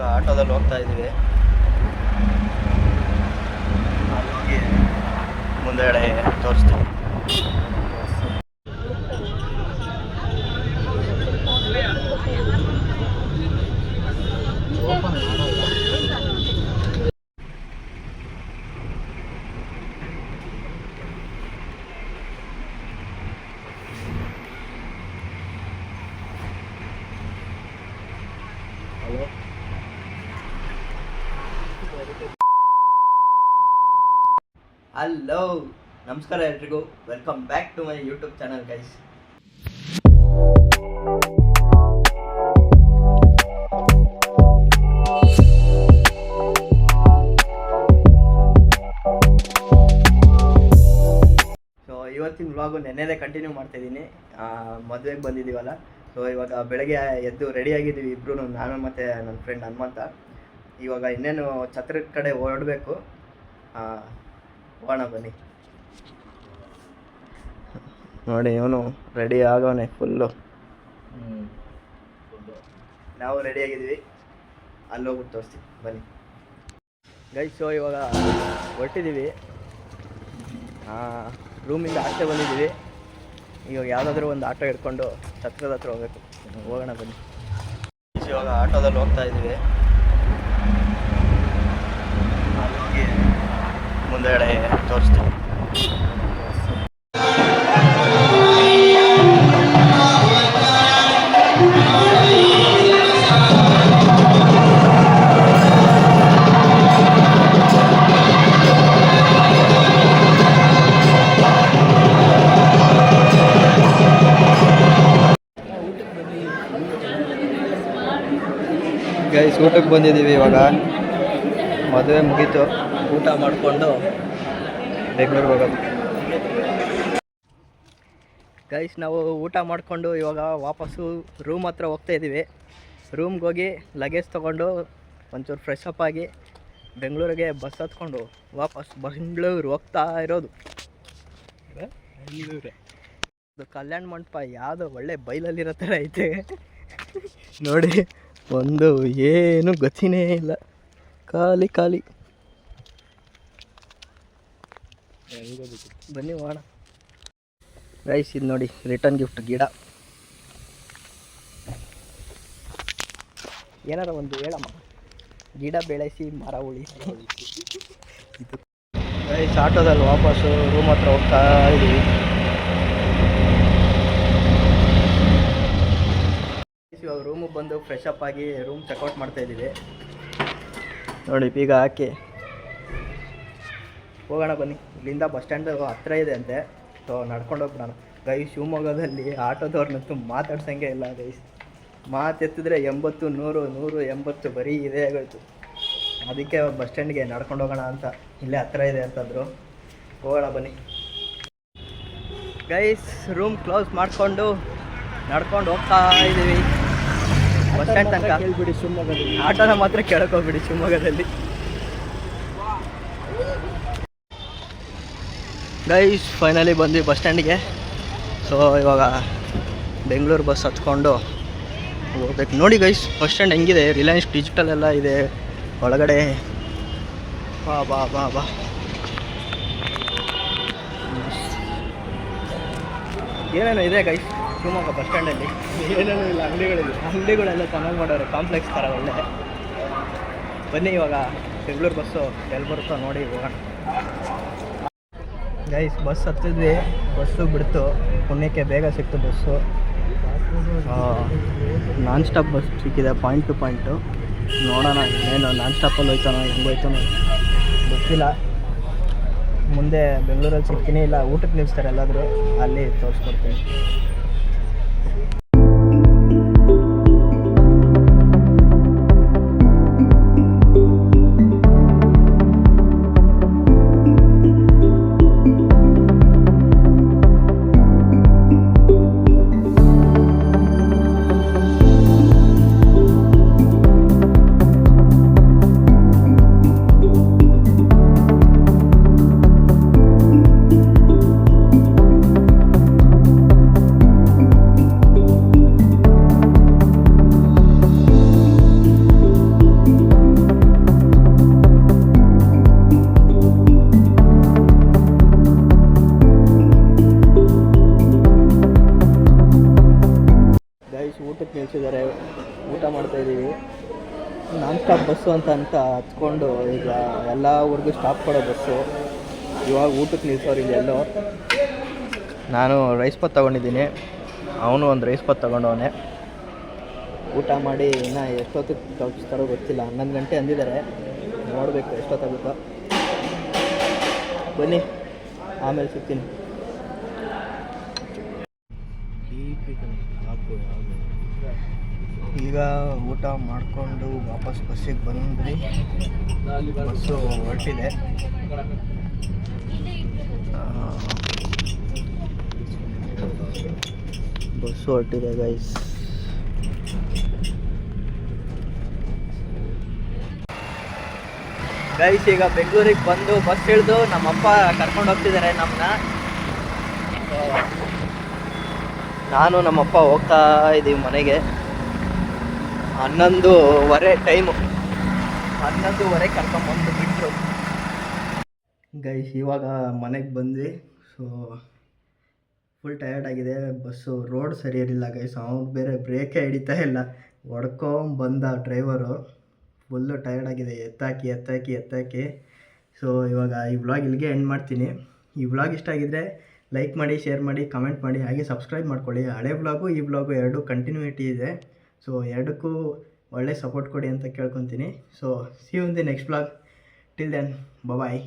ಇವಾಗ ಆಟೋದಲ್ಲಿ ಹೋಗ್ತಾ ಇದ್ದೀವಿ. ಅಲ್ಲಿ ಹೋಗಿ ಮುಂದೆಗಡೆ ತೋರಿಸ್ತೀವಿ ಹಲೋ ನಮಸ್ಕಾರ ಎಲ್ರಿಗೂ. Welcome back to my YouTube channel guys so ಇವತ್ತಿನ ವ್ಲಾಗು ನೆನ್ನೆದೇ ಕಂಟಿನ್ಯೂ ಮಾಡ್ತಾ ಇದ್ದೀನಿ. ಮದುವೆಗೆ ಬಂದಿದ್ದೀವಲ್ಲ ಸೊ ಇವಾಗ ಬೆಳಗ್ಗೆ ಎದ್ದು ರೆಡಿ ಆಗಿದ್ದೀವಿ ಇಬ್ರು ನಾನು ಮತ್ತು ನನ್ನ ಫ್ರೆಂಡ್ ಹನುಮಂತ. ಇವಾಗ ಇನ್ನೇನು ಛತ್ರದ ಕಡೆ ಹೊರಡಬೇಕು ಹೋಗೋಣ ಬನ್ನಿ. ನೋಡಿ ಇವನು ರೆಡಿ ಆಗೋನೆ ಫುಲ್ಲು ನಾವು ರೆಡಿ ಆಗಿದ್ದೀವಿ. ಅಲ್ಲಿ ಹೋಗ್ಬಿಟ್ಟು ತೋರಿಸ್ತೀವಿ ಬನ್ನಿ. ಗೈಸ್ ಸೊ ಇವಾಗ ಹೊಟ್ಟಿದ್ದೀವಿ ರೂಮಿಂದ ಆಚೆ ಬಂದಿದ್ದೀವಿ. ಇವಾಗ ಯಾವುದಾದ್ರೂ ಒಂದು ಆಟೋ ಹಿಡ್ಕೊಂಡು ಛತ್ರದ ಹತ್ರ ಹೋಗ್ಬೇಕು. ಹೋಗೋಣ ಬನ್ನಿ. ಇವಾಗ ಆಟೋದಲ್ಲಿ ಹೋಗ್ತಾ ಇದ್ದೀವಿ ಅಲ್ಲಿ ಹೋಗಿ ಮುಂದೆಗಡೆ ತೋರಿಸ್ತೀನಿ. ಗೈಸ್ ಊಟಕ್ಕೆ ಬಂದಿದ್ದೀವಿ ಇವಾಗ. ಮದುವೆ ಮುಗೀತು. ಊಟ ಮಾಡಿಕೊಂಡು ಬೆಂಗಳೂರಿಗೆ ಹೋಗೋದು. ಗೈಸ್ ನಾವು ಊಟ ಮಾಡಿಕೊಂಡು ಇವಾಗ ವಾಪಸ್ಸು ರೂಮ್ ಹತ್ರ ಹೋಗ್ತಾ ಇದ್ದೀವಿ. ರೂಮ್ಗೆ ಹೋಗಿ ಲಗೇಜ್ ತೊಗೊಂಡು ಒಂಚೂರು ಫ್ರೆಶ್ ಅಪ್ ಆಗಿ ಬೆಂಗಳೂರಿಗೆ ಬಸ್ ಹತ್ಕೊಂಡು ವಾಪಸ್ ಬೆಂಗಳೂರು ಹೋಗ್ತಾ ಇರೋದು. ಅದು ಕಲ್ಯಾಣ ಮಂಟಪ ಯಾವುದೋ ಒಳ್ಳೆ ಬೈಲಲ್ಲಿರೋ ಥರ ಐತೆ. ನೋಡಿ ಒಂದು ಏನು ಗತಿನೇ ಇಲ್ಲ. ಖಾಲಿ ಖಾಲಿ. ಬನ್ನಿ ಮಾಡೋಣ. ರೈಸ್ ಇದು ನೋಡಿ ರಿಟರ್ನ್ ಗಿಫ್ಟ್ ಗಿಡ. ಏನಾರ ಒಂದು ಹೇಳಮ್ಮ. ಗಿಡ ಬೆಳೆಸಿ ಮರ ಉಳಿ. ಇದು ರೈಸ್ ಆಟೋದಲ್ಲಿ ವಾಪಸ್ಸು ರೂಮ್ ಹತ್ರ ಹೋಗ್ತಾ ಇದ್ದೀವಿ. ಇವಾಗ ರೂಮಿಗೆ ಬಂದು ಫ್ರೆಶ್ ಅಪ್ ಆಗಿ ರೂಮ್ ಚೆಕ್ಔಟ್ ಮಾಡ್ತಾ ಇದ್ದೀವಿ. ನೋಡಿ, ಈಗ ಹಾಕಿ. ಹೋಗೋಣ ಬನ್ನಿ. ಇಲ್ಲಿಂದ ಬಸ್ ಸ್ಟ್ಯಾಂಡ್ ಹತ್ರ ಇದೆ ಅಂತೆ. ಸೊ ನಡ್ಕೊಂಡು ಹೋಗ್ಬಿಡೋಣ. ಗೈ ಶಿವಮೊಗ್ಗದಲ್ಲಿ ಆಟೋದವ್ರನ್ನಂತೂ ಮಾತಾಡ್ಸಂಗೆ ಇಲ್ಲ ಗೈಸ್. ಮಾತೆತ್ತಿದ್ರೆ ಎಂಬತ್ತು ನೂರು ನೂರು ಎಂಬತ್ತು ಬರೀ ಇದೇ ಆಗೋಯ್ತು. ಅದಕ್ಕೆ ಬಸ್ ಸ್ಟ್ಯಾಂಡ್ಗೆ ನಡ್ಕೊಂಡು ಹೋಗೋಣ ಅಂತ ಇಲ್ಲೇ ಹತ್ರ ಇದೆ ಅಂತಂದರು. ಹೋಗೋಣ ಬನ್ನಿ. ಗೈಸ್ ರೂಮ್ ಕ್ಲೋಸ್ ಮಾಡಿಕೊಂಡು ನಡ್ಕೊಂಡು ಹೋಗ್ತಾ ಇದ್ದೀವಿ ಬಸ್ ಸ್ಟ್ಯಾಂಡ್ ತನಕ. ಕೇಳ್ಬಿಡಿ ಶಿವಮೊಗ್ಗದಲ್ಲಿ. ಆಟೋನ ಮಾತ್ರ ಕೇಳ್ಕೊಬಿಡಿ ಹೋಗ್ಬಿಡಿ ಶಿವಮೊಗ್ಗದಲ್ಲಿ. ಗೈಸ್ ಫೈನಲಿ ಬಂದ್ವಿ ಬಸ್ ಸ್ಟ್ಯಾಂಡಿಗೆ ಸೊ ಇವಾಗ ಬೆಂಗಳೂರು ಬಸ್ ಹತ್ಕೊಂಡು ಹೋಗ್ಬೇಕು. ನೋಡಿ ಗೈಸ್ ಬಸ್ ಸ್ಟ್ಯಾಂಡ್ ಹೆಂಗಿದೆ? ರಿಲಯನ್ಸ್ ಡಿಜಿಟಲ್ ಎಲ್ಲ ಇದೆ. ಒಳಗಡೆ. ಬಾ ಬಾ ಬಾ ಬಾ. ಏನೇನೋ ಇದೆ ಗೈಸ್ ಶಿವಮೊಗ್ಗ ಬಸ್ ಸ್ಟ್ಯಾಂಡಲ್ಲಿ ಏನೇನು ಇಲ್ಲ ಅಂಗಡಿಗಳಿಲ್ಲ ಅಂಗಡಿಗಳೆಲ್ಲ ಚೆನ್ನಾಗಿ ಮಾಡೋರು ಕಾಂಪ್ಲೆಕ್ಸ್ ಥರ ಒಳ್ಳೆ. ಬನ್ನಿ ಇವಾಗ ಬೆಂಗಳೂರು ಬಸ್ಸು ಎಲ್ಲಿ ಬರುತ್ತೋ ನೋಡಿ ಹೋಗೋಣ. Guys bus ಹತ್ತಿದ್ವಿ. ಬಸ್ಸು ಬಿಡ್ತು. ಪುಣ್ಯಕ್ಕೆ ಬೇಗ ಸಿಕ್ತು ಬಸ್ಸು ನಾನ್ ಸ್ಟಾಪ್ ಬಸ್ ಸಿಕ್ಕಿದೆ ಪಾಯಿಂಟ್ ಟು ಪಾಯಿಂಟು ನೋಡೋಣ ಏನು ನಾನ್ ಸ್ಟಾಪಲ್ಲಿ ಹೋಯ್ತಾನೋ ಹೆಂಗೋಯ್ತಾನೋ ಗೊತ್ತಿಲ್ಲ. ಮುಂದೆ ಬೆಂಗಳೂರಲ್ಲಿ ಸಿಕ್ತೀನಿ ಇಲ್ಲ. ಊಟಕ್ಕೆ ನಿಲ್ಲಿಸ್ತಾರೆ ಎಲ್ಲಾದರೂ. ಅಲ್ಲಿ ತೋರಿಸ್ಕೊಡ್ತೀನಿ. ಇದ್ದಾರೆ ಊಟ ಮಾಡ್ತಾಯಿದ್ದೀವಿ ನಾನ್ ಸ್ಟಾಪ್ ಬಸ್ಸು ಅಂತ ಅಂತ ಹಚ್ಕೊಂಡು ಈಗ ಎಲ್ಲ ಊರಿಗೂ ಸ್ಟಾಪ್ ಕೊಡೋ ಬಸ್ಸು. ಇವಾಗ ಊಟಕ್ಕೆ ನಿಲ್ಸೋರು ಇಲ್ಲಿ ಎಲ್ಲೋ. ನಾನು ರೈಸ್ ಪತ್ ತೊಗೊಂಡಿದ್ದೀನಿ. ಅವನು ಒಂದು ರೈಸ್ ಪತ್ ತೊಗೊಂಡವನೆ. ಊಟ ಮಾಡಿ ಇನ್ನೂ ಎಷ್ಟೊತ್ತಿಗೆ ತಲುಪಿಸ್ತಾರೋ ಗೊತ್ತಿಲ್ಲ. ಹನ್ನೊಂದು ಗಂಟೆ ಅಂದಿದ್ದಾರೆ. ನೋಡಬೇಕು ಎಷ್ಟೊತ್ತಾಗುತ್ತೋ. ಬನ್ನಿ, ಆಮೇಲೆ ಸಿಗ್ತೀನಿ. ಈಗ ಊಟ ಮಾಡಿಕೊಂಡು ವಾಪಸ್ ಬಸ್ಸಿಗೆ ಬಂದ್ರಿ ಬಸ್ಸು ಹೊರಟಿದೆ. ಬಸ್ಸು ಹೊರಟಿದೆ ಗೈಸ್ ಗೈಸ್ ಈಗ ಬೆಂಗಳೂರಿಗೆ ಬಂದು ಬಸ್ ಹಿಡಿದು ನಮ್ಮಪ್ಪ ಕರ್ಕೊಂಡು ಹೋಗ್ತಿದ್ದಾರೆ ನಮ್ಮನ್ನ. ನಾನು ನಮ್ಮಪ್ಪ ಹೋಗ್ತಾ ಇದ್ದೀವಿ ಮನೆಗೆ. ಹನ್ನೊಂದುವರೆ ಟೈಮು ಹನ್ನೊಂದುವರೆ ಕರ್ಕೊಂಬಂದು ಬಿಟ್ಟರು ಗೈಸ್ ಇವಾಗ ಮನೆಗೆ ಬಂದ್ವಿ. ಸೊ ಫುಲ್ ಟಯರ್ಡ್ ಆಗಿದೆ. ಬಸ್ಸು ರೋಡ್ ಸರಿ ಇರಲಿಲ್ಲ ಗೈಸ್ ಅವ್ನು ಬೇರೆ ಬ್ರೇಕೇ ಹಿಡಿತಾ ಇಲ್ಲ. ಹೊಡ್ಕೊಂಬಂದ ಡ್ರೈವರು ಫುಲ್ಲು ಟಯರ್ಡ್ ಆಗಿದೆ. ಎತ್ತಾಕಿ ಎತ್ತಾಕಿ ಎತ್ತಾಕಿ. ಸೊ ಇವಾಗ ಈ ವ್ಲಾಗ್ ಇಲ್ಲಿಗೆ ಎಂಡ್ ಮಾಡ್ತೀನಿ. ಈ ವ್ಲಾಗ್ ಇಷ್ಟ ಆಗಿದ್ದರೆ ಲೈಕ್ ಮಾಡಿ ಶೇರ್ ಮಾಡಿ ಕಮೆಂಟ್ ಮಾಡಿ, ಹಾಗೆ ಸಬ್ಸ್ಕ್ರೈಬ್ ಮಾಡ್ಕೊಳ್ಳಿ. ಹಳೆ ವ್ಲಾಗು ಈ ವ್ಲಾಗು ಎರಡು ಕಂಟಿನ್ಯೂಟಿ ಇದೆ. ಸೊ ಎರಡಕ್ಕೂ ಒಳ್ಳೆ ಸಪೋರ್ಟ್ ಕೊಡಿ ಅಂತ ಕೇಳ್ಕೊತೀನಿ. So see you in the next blog till then bye